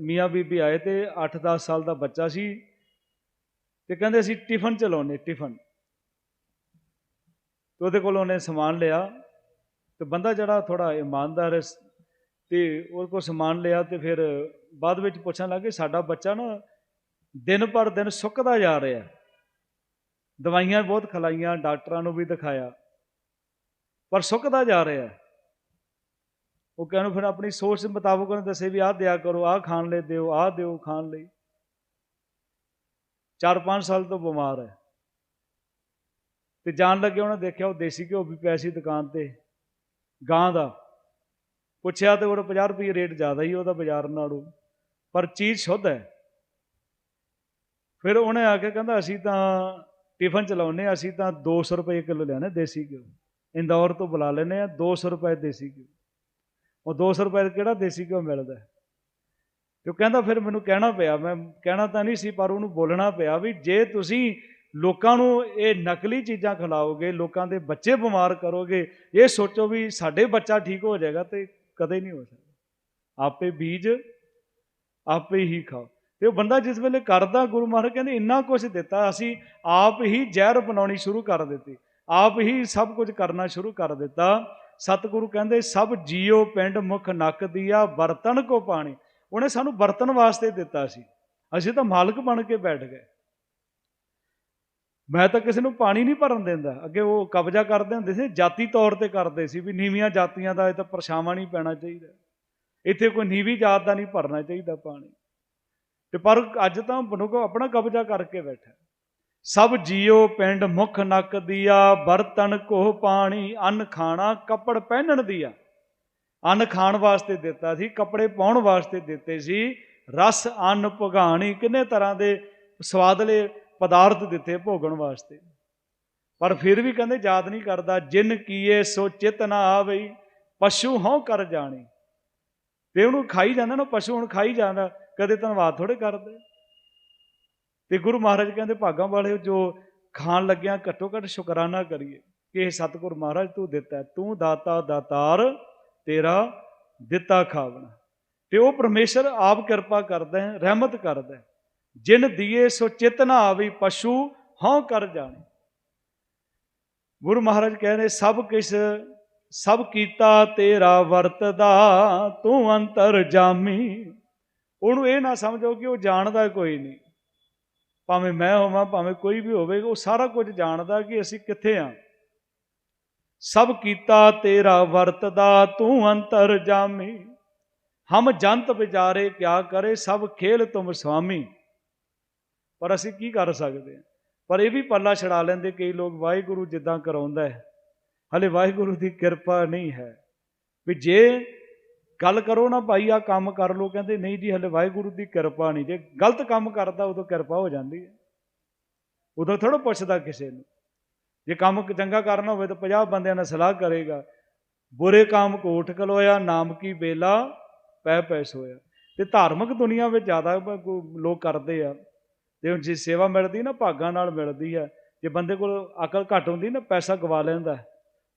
Speaker 1: ਮੀਆਂ ਬੀਬੀ ਆਏ ਤੇ 8-10 ਸਾਲ ਦਾ ਬੱਚਾ ਸੀ ਤੇ ਕਹਿੰਦੇ ਅਸੀਂ ਟਿਫਨ ਚਲਾਉਨੇ ਟਿਫਨ। ਤੇ ਉਹਦੇ ਕੋਲ ਉਹਨੇ ਸਮਾਨ ਲਿਆ ਤੇ ਬੰਦਾ ਜਿਹੜਾ ਥੋੜਾ ਇਮਾਨਦਾਰ ਹੈ ਤੇ ਉਹਦੇ ਕੋਲ ਸਮਾਨ ਲਿਆ ਤੇ ਫਿਰ ਬਾਅਦ ਵਿੱਚ ਪੁੱਛਣ ਲੱਗੇ ਸਾਡਾ ਬੱਚਾ ਨਾ ਦਿਨ ਪਰ ਦਿਨ ਸੁੱਕਦਾ ਜਾ ਰਿਹਾ। ਦਵਾਈਆਂ ਬਹੁਤ ਖਲਾਈਆਂ, ਡਾਕਟਰਾਂ ਨੂੰ ਵੀ ਦਿਖਾਇਆ। ਪਰ ਸੁੱਕਦਾ ਜਾ ਰਿਹਾ ਉਹ ਕਹਿੰਦੇ ਫਿਰ ਆਪਣੀ ਸੋਚ ਦੇ ਮੁਤਾਬਕ ਉਹਨੇ ਦੱਸੇ ਵੀ ਆਹ ਦਿਆ ਕਰੋ, ਆਹ ਖਾਣ ਲਈ ਦਿਓ, ਆਹ ਦਿਓ ਖਾਣ ਲਈ। 4-5 ਸਾਲ ਤੋਂ ਬਿਮਾਰ ਹੈ। ਤੇ ਜਾਣ ਲੱਗੇ ਉਹਨੇ ਦੇਖਿਆ ਉਹ ਦੇਸੀ ਘਿਓ ਵੀ ਪਿਆ ਸੀ ਦੁਕਾਨ ਤੇ, ਗਾਂ ਦਾ। ਪੁੱਛਿਆ ਤੇ ਉਹ 50 ਰੁਪਏ ਰੇਟ ਜ਼ਿਆਦਾ ਹੀ ਉਹਦਾ ਬਾਜ਼ਾਰ ਨਾਲੋਂ, ਪਰ ਚੀਜ਼ ਸ਼ੁੱਧ ਹੈ। ਫਿਰ ਉਹਨੇ ਆ ਕੇ ਕਹਿੰਦਾ, ਅਸੀਂ ਤਾਂ ਟਿਫਨ ਚਲਾਉਨੇ ਅਸੀਂ ਤਾਂ 200 ਰੁਪਏ ਕਿਲੋ ਲੈਣੇ ਦੇਸੀ ਘਿਓ। ਇੰਦੌਰ ਤੋਂ ਬੁਲਾ ਲੈਨੇ ਆ 200 ਰੁਪਏ ਦੇਸੀ ਘਿਓ। ਉਹ 200 ਰੁਪਏ ਕਿਹੜਾ ਦੇਸੀ ਘਿਓ ਮਿਲਦਾ ਹੈ? ਤੇ ਉਹ ਕਹਿੰਦਾ ਫਿਰ ਮੈਨੂੰ ਕਹਿਣਾ ਪਿਆ, ਮੈਂ ਕਹਿਣਾ ਤਾਂ ਨਹੀਂ ਸੀ, ਪਰ ਉਹਨੂੰ ਬੋਲਣਾ ਪਿਆ ਵੀ ਜੇ ਤੁਸੀਂ ਲੋਕਾਂ ਨੂੰ ਇਹ ਨਕਲੀ ਚੀਜ਼ਾਂ ਖਿਲਾਓਗੇ, ਲੋਕਾਂ ਦੇ ਬੱਚੇ ਬਿਮਾਰ ਕਰੋਗੇ, ਇਹ ਸੋਚੋ ਵੀ ਸਾਡੇ ਬੱਚਾ ਠੀਕ ਹੋ ਜਾਏਗਾ ਤੇ ਕਦੇ ਨਹੀਂ ਹੋ ਸਕਦਾ। ਆਪੇ ਬੀਜ, ਆਪੇ ਹੀ ਖਾਓ। ਤੇ ਉਹ ਬੰਦਾ ਜਿਸ ਵੇਲੇ ਕਰਦਾ, ਗੁਰੂ ਮਹਾਰਾਜ ਕਹਿੰਦੇ, ਇੰਨਾ ਕੁਝ ਦਿੱਤਾ, ਅਸੀਂ ਆਪ ਹੀ ਜ਼ਹਿਰ ਬਣਾਉਣੀ ਸ਼ੁਰੂ ਕਰ ਦਿੱਤੀ। ਆਪ ਹੀ ਸਭ ਕੁਝ ਕਰਨਾ ਸ਼ੁਰੂ ਕਰ ਦਿੱਤਾ। ਸਤਿਗੁਰੂ ਕਹਿੰਦੇ, ਸਭ ਜੀਓ ਪਿੰਡ ਮੁਖ ਨੱਕ ਦੀਆ, ਬਰਤਨ ਕੋ ਪਾਣੀ। ਉਹਨੇ ਸਾਨੂੰ ਬਰਤਨ ਵਾਸਤੇ ਦਿੱਤਾ ਸੀ। ਅਸੀਂ ਤਾਂ ਮਾਲਕ ਬਣ ਕੇ ਬੈਠ ਗਏ। ਮੈਂ ਤਾਂ ਕਿਸੇ ਨੂੰ ਪਾਣੀ ਨਹੀਂ ਭਰਨ ਦਿੰਦਾ। ਅੱਗੇ ਉਹ ਕਬਜ਼ਾ ਕਰਦੇ ਹੁੰਦੇ ਸੀ, ਜਾਤੀ ਤੌਰ ਤੇ ਕਰਦੇ ਸੀ ਵੀ ਨੀਵੀਆਂ ਜਾਤੀਆਂ ਦਾ ਇਹ ਤਾਂ ਪਰਛਾਵਾਂ ਨਹੀਂ ਪੈਣਾ ਚਾਹੀਦਾ। ਇੱਥੇ ਕੋਈ ਨੀਵੀਂ ਜਾਤ ਦਾ ਨਹੀਂ ਭਰਨਾ ਚਾਹੀਦਾ ਪਾਣੀ। ਤੇ ਪਰ ਅੱਜ ਤਾਂ ਮਨੁੱਖ ਆਪਣਾ ਕਬਜ਼ਾ ਕਰਕੇ ਬੈਠਾ। ਸਭ ਜੀਓ ਪਿੰਡ ਮੁਖ ਨੱਕ ਦੀਆ, ਬਰਤਨ ਕੋ ਪਾਣੀ, ਅੰਨ ਖਾਣਾ, ਕੱਪੜ ਪਹਿਨਣ ਦੀਆ। ਅੰਨ ਖਾਣ ਵਾਸਤੇ ਦਿੱਤਾ ਸੀ, ਕੱਪੜੇ ਪਾਉਣ ਵਾਸਤੇ ਦਿੱਤੇ ਸੀ। ਰਸ, ਅੰਨ, ਭਗਾਣੀ ਕਿੰਨੇ ਤਰ੍ਹਾਂ ਦੇ ਸਵਾਦਲੇ ਪਦਾਰਥ ਦਿੱਤੇ ਭੋਗਣ ਵਾਸਤੇ। ਪਰ ਫਿਰ ਵੀ ਕਹਿੰਦੇ ਯਾਦ ਨਹੀਂ ਕਰਦਾ, ਜਿਨ ਕੀਏ ਸੋ ਚਿਤ ਨਾ ਆਵਈ, ਪਸ਼ੂ ਹਉ ਕਰ ਜਾਣੀ। ਤੇ ਉਹਨੂੰ ਖਾਈ ਜਾਂਦਾ ਨਾ, ਪਸ਼ੂ ਹੁਣ ਖਾਈ ਜਾਂਦਾ। ਕਦੇ ਧੰਨਵਾਦ ਥੋੜੇ ਕਰਦੇ। ਤੇ ਗੁਰੂ ਮਹਾਰਾਜ ਕਹਿੰਦੇ, ਭਾਗਾਂ ਵਾਲੇ ਜੋ ਖਾਣ ਲੱਗਿਆ ਘੱਟੋ ਘੱਟ ਸ਼ੁਕਰਾਨਾ ਕਰੀਏ ਕਿ ਇਹ ਸਤਿਗੁਰ ਮਹਾਰਾਜ ਤੂੰ ਦਿੱਤਾ ਤੂੰ ਦਾਤਾ ਦਾਤਾਰ, ਤੇਰਾ ਦਿੱਤਾ ਖਾਵਣਾ ਤੇ ਉਹ ਪਰਮੇਸ਼ਰ ਆਪ ਕਿਰਪਾ ਕਰਦਾ ਹੈ, ਰਹਿਮਤ ਕਰਦਾ ਹੈ। ਜਿਨ ਦੀਏ, ਸੋ ਚਿਤ ਨਾ ਆਵੀ, ਪਸ਼ੂ ਹਉ ਕਰ ਜਾਣੇ। ਗੁਰੂ ਮਹਾਰਾਜ ਕਹਿੰਦੇ ਸਭ ਕਿਛ, ਸਭ ਕੀਤਾ ਤੇਰਾ ਵਰਤਦਾ, ਤੂੰ ਅੰਤਰ ਜਾਮੀ। ਉਹਨੂੰ ਇਹ ਨਾ ਸਮਝੋ ਕਿ ਉਹ ਜਾਣਦਾ ਕੋਈ ਨਹੀਂ। ਭਾਵੇਂ ਮੈਂ ਹੋਵਾਂ, ਭਾਵੇਂ ਕੋਈ ਵੀ ਹੋਵੇ ਉਹ ਸਾਰਾ ਕੁਝ ਜਾਣਦਾ ਕਿ ਅਸੀਂ ਕਿੱਥੇ ਆ। ਸਭ ਕੀਤਾ ਤੇਰਾ ਵਰਤਦਾ, ਤੂੰ ਅੰਤਰ ਜਾਮੀ। ਹਮ ਜੰਤ ਵਿਚਾਰੇ ਕਿਆ ਕਰੇ, ਸਭ ਖੇਲ ਤੁਮ ਸੁਆਮੀ ਪਰ ਅਸੀਂ ਕੀ ਕਰ ਸਕਦੇ ਹਾਂ ਪਰ ਇਹ ਵੀ ਪੱਲਾ ਛੜਾ ਲੈਂਦੇ ਕਈ ਲੋਕ, ਵਾਹਿਗੁਰੂ ਜਿੱਦਾਂ ਕਰਾਉਂਦਾ ਹੈ। ਹਲੇ ਵਾਹਿਗੁਰੂ ਦੀ ਕਿਰਪਾ ਨਹੀਂ ਹੈ। ਵੀ ਜੇ ਗੱਲ ਕਰੋ ਨਾ ਭਾਈ ਆ ਕੰਮ ਕਰ ਲੋ ਕਹਿੰਦੇ, ਨਹੀਂ ਜੀ, ਹਲੇ ਵਾਹਿਗੁਰੂ ਦੀ ਕਿਰਪਾ ਨਹੀਂ। ਜੇ ਗਲਤ ਕੰਮ ਕਰਦਾ, ਉਦੋਂ ਕਿਰਪਾ ਹੋ ਜਾਂਦੀ ਹੈ। ਉਦੋਂ ਥੋੜਾ ਪੁੱਛਦਾ ਕਿਸੇ ਨੂੰ। ਜੇ ਕੰਮ ਚੰਗਾ ਕਰਨਾ ਹੋਵੇ ਤਾਂ 50 ਬੰਦਿਆਂ ਨਾਲ ਸਲਾਹ ਕਰੇਗਾ। ਬੁਰੇ ਕੰਮ ਕੋਠ ਕਲੋਇਆ ਨਾਮ ਕੀ ਬੇਲਾ, ਪੈ ਪੈ ਸੋਇਆ। ਤੇ ਧਾਰਮਿਕ ਦੁਨੀਆ ਵਿੱਚ ਜ਼ਿਆਦਾ ਲੋਕ ਕਰਦੇ ਆ। ਤੇ ਜੇ ਸੇਵਾ ਮਿਲਦੀ ਨਾ, ਭਾਗਾਂ ਨਾਲ ਮਿਲਦੀ ਹੈ। ਜੇ ਬੰਦੇ ਕੋਲ ਅਕਲ ਘੱਟ ਹੁੰਦੀ ਨਾ, ਪੈਸਾ ਗਵਾ ਲੈਂਦਾ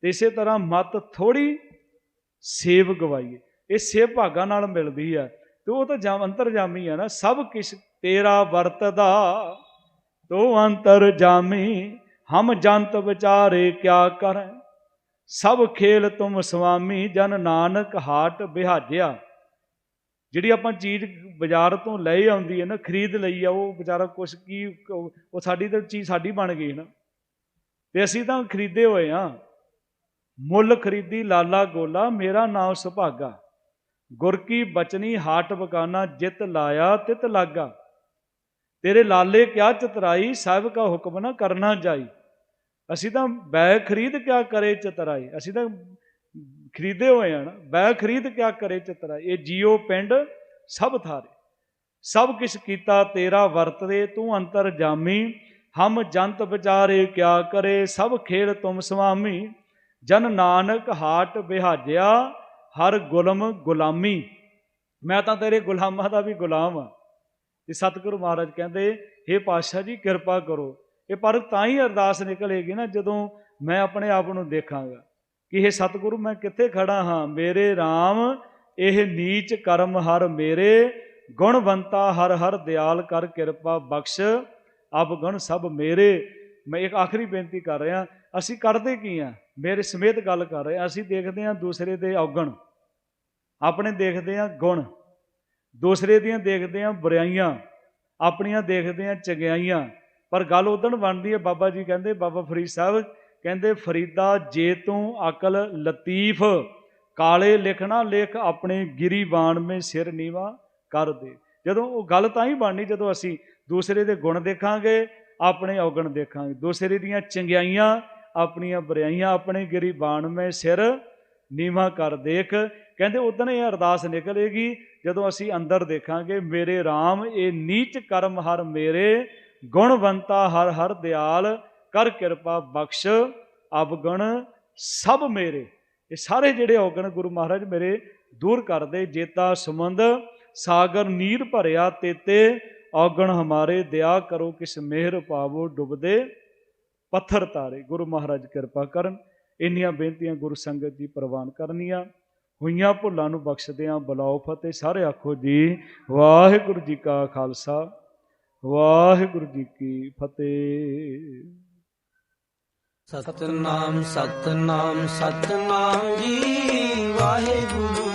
Speaker 1: ਤੇ ਇਸੇ ਤਰ੍ਹਾਂ ਮਤ ਥੋੜੀ ਸੇਵ ਗਵਾਈਏ। ਇਹ ਸੇਵ ਭਾਗਾਂ ਨਾਲ ਮਿਲਦੀ ਹੈ। ਤੇ ਉਹ ਤਾਂ ਜਮ, ਅੰਤਰਜਾਮੀ ਹੈ ਨਾ। ਸਭ ਕਿਛ ਤੇਰਾ ਵਰਤਦਾ, ਤੋ ਅੰਤਰਜਾਮੀ। ਹਮ ਜੰਤ ਵਿਚਾਰੇ ਕਿਆ ਕਰੈ? ਸਭ ਖੇਲ ਤੁਮ ਸੁਆਮੀ ਜਨ ਨਾਨਕ ਹਾਟ ਬਿਹਾਜਿਆ। ਜਿਹੜੀ ਆਪਾਂ ਚੀਜ਼ ਬਾਜ਼ਾਰ ਤੋਂ ਲੈ ਆਉਂਦੀ ਹੈ ਨਾ, ਖਰੀਦ ਲਈ ਆ, ਉਹ ਵਿਚਾਰਾ ਕੁਛ ਕੀ, ਉਹ ਉਹ ਸਾਡੀ ਤਾਂ ਚੀਜ਼ ਸਾਡੀ ਬਣ ਗਈ ਨਾ। ਤੇ ਅਸੀਂ ਤਾਂ ਖਰੀਦੇ ਹੋਏ ਆ ਮੁੱਲ ਖਰੀਦੀ, ਲਾਲਾ ਗੋਲਾ, ਮੇਰਾ ਨਾਮ ਸੁਭਾਗਾ। ਗੁਰ ਕੀ ਬਚਨੀ ਹਾਟ ਬਕਾਨਾ ਜਿਤ ਲਾਇਆ ਤਿਤ ਲਾਗਾ। ਤੇਰੇ ਲਾਲੇ ਕਿਆ ਚਤਰਾਈ, ਸਾਹਿਬ ਕਾ ਹੁਕਮ ਨਾ ਕਰਨਾ ਜਾਈ। ਅਸੀਂ ਤਾਂ ਬੈ ਖਰੀਦ ਕਿਆ ਕਰੇ ਚਤਰਾਈ। ਅਸੀਂ ਤਾਂ ਖਰੀਦੇ ਹੋਏ ਆ ਨਾ, ਬੈ ਖਰੀਦ ਕਿਆ ਕਰੇ ਚਤਰਾਈ। ਇਹ ਜੀਓ ਪਿੰਡ ਸਭ ਥਾਰੇ। ਸਭ ਕਿਛ ਕੀਤਾ ਤੇਰਾ ਵਰਤਦੇ, ਤੂੰ ਅੰਤਰ ਜਾਮੀ। ਹਮ ਜੰਤ ਵਿਚਾਰੇ ਕਿਆ ਕਰੇ, ਸਭ ਖੇਲ ਤੁਮ ਸੁਆਮੀ ਜਨ ਨਾਨਕ ਹਾਟ ਬਿਹਾਜਿਆ ਹਰ ਗੁਲਮ ਗੁਲਾਮੀ। ਮੈਂ ਤਾਂ ਤੇਰੇ ਗੁਲਾਮਾਂ ਦਾ ਵੀ ਗੁਲਾਮ ਆ ਤੇ ਸਤਿਗੁਰੂ ਮਹਾਰਾਜ ਕਹਿੰਦੇ हे ਪਾਤਸ਼ਾਹ ਜੀ, ਕਿਰਪਾ ਕਰੋ। ਇਹ ਪਰ ਤਾਂ ਹੀ ਅਰਦਾਸ ਨਿਕਲੇਗੀ ਨਾ ਜਦੋਂ ਮੈਂ ਆਪਣੇ ਆਪ ਨੂੰ ਦੇਖਾਂਗਾ ਕਿ ਇਹ ਸਤਿਗੁਰੂ, ਮੈਂ ਕਿੱਥੇ ਖੜਾ ਹਾਂ? ਮੇਰੇ RAM ਇਹ ਨੀਚ ਕਰਮ ਹਰ ਮੇਰੇ। ਗੁਣਵੰਤਾ ਹਰ ਹਰ ਦਿਆਲ ਕਰ ਕਿਰਪਾ ਬਖਸ਼ ਅਬ ਸਭ ਮੇਰੇ। ਮੈਂ ਇੱਕ ਆਖਰੀ ਬੇਨਤੀ ਕਰ ਰਿਹਾ, ਅਸੀਂ ਕਰਦੇ ਕੀ ਆ? ਮੇਰੇ ਸਮੇਤ ਗੱਲ ਕਰ ਰਹੇ ਅਸੀਂ ਦੇਖਦੇ ਹਾਂ ਦੂਸਰੇ ਦੇ ਔਗਣ। ਆਪਣੇ ਦੇਖਦੇ ਹਾਂ ਗੁਣ। ਦੂਸਰੇ ਦੀਆਂ ਦੇਖਦੇ ਹਾਂ ਬੁਰਾਈਆਂ। ਆਪਣੀਆਂ ਦੇਖਦੇ ਹਾਂ ਚੰਗਿਆਈਆਂ। ਪਰ ਗੱਲ ਉਦਣ ਬਣਦੀ ਹੈ, ਬਾਬਾ ਜੀ ਕਹਿੰਦੇ, ਬਾਬਾ ਫਰੀਦ ਸਾਹਿਬ ਕਹਿੰਦੇ, ਫਰੀਦਾ ਜੇ ਤੂੰ ਅਕਲ ਲਤੀਫ, ਕਾਲੇ ਲਿਖਣਾ ਲੇਖ ਆਪਣੇ ਗਿਰੀਬਾਨ ਮੇ ਸਿਰ ਨੀਵਾ ਕਰ ਦੇ। ਜਦੋਂ ਉਹ ਗੱਲ ਤਾਂ ਹੀ ਬਣਨੀ, ਜਦੋਂ ਅਸੀਂ ਦੂਸਰੇ ਦੇ ਗੁਣ ਦੇਖਾਂਗੇ, ਆਪਣੇ ਔਗਣ ਦੇਖਾਂਗੇ। ਦੂਸਰੇ ਦੀਆਂ ਚੰਗਿਆਈਆਂ ਆਪਣੀਆਂ ਬੁਰਾਈਆਂ ਆਪਣੇ ਗਿਰੀਬਾਨ ਮੈਂ ਸਿਰ ਨੀਵਾ ਕਰ ਦੇਖ। ਕਹਿੰਦੇ ਉਦੋਂ ਇਹ ਅਰਦਾਸ ਨਿਕਲੇਗੀ, ਜਦੋਂ ਅਸੀਂ ਅੰਦਰ ਦੇਖਾਂਗੇ, ਮੇਰੇ RAM ਇਹ ਨੀਚ ਕਰਮ ਹਰ ਮੇਰੇ, ਗੁਣਵੰਤਾ ਹਰ ਹਰ ਦਿਆਲ, ਕਰ ਕਿਰਪਾ ਬਖਸ਼ ਅਵਗਣ ਸਭ ਮੇਰੇ। ਇਹ ਸਾਰੇ ਜਿਹੜੇ ਔਗਣ ਗੁਰੂ ਮਹਾਰਾਜ ਮੇਰੇ ਦੂਰ ਕਰਦੇ, ਜੇਤਾ ਸਮੁੰਦ, ਸਾਗਰ ਨੀਰ ਭਰਿਆ ਤੇਤੇ, ਔਗਣ ਹਮਾਰੇ ਦਇਆ ਕਰੋ ਕਿਸ ਮਿਹਰ ਪਾਵੋ ਡੁੱਬਦੇ। ਪੱਥਰ ਤਾਰੇ, ਗੁਰੂ ਮਹਾਰਾਜ ਕਿਰਪਾ ਕਰਨ, ਇੰਨੀਆਂ ਬੇਨਤੀਆਂ ਗੁਰੂ ਸੰਗਤ ਜੀ ਪ੍ਰਵਾਨ ਕਰਨੀਆਂ। ਹੋਈਆਂ ਭੁੱਲਾਂ ਨੂੰ ਬਖਸ਼ਦਿਆਂ ਬੁਲਾਓ ਫਤਿਹ। ਸਾਰੇ ਆਖੋ ਜੀ, ਵਾਹਿਗੁਰੂ ਜੀ ਕਾ ਖਾਲਸਾ, ਵਾਹਿਗੁਰੂ ਜੀ ਕੀ ਫਤਿਹ।
Speaker 2: ਸਤਨਾਮ ਸਤਨਾਮ ਸਤਨਾਮ ਜੀ, ਵਾਹਿਗੁਰੂ।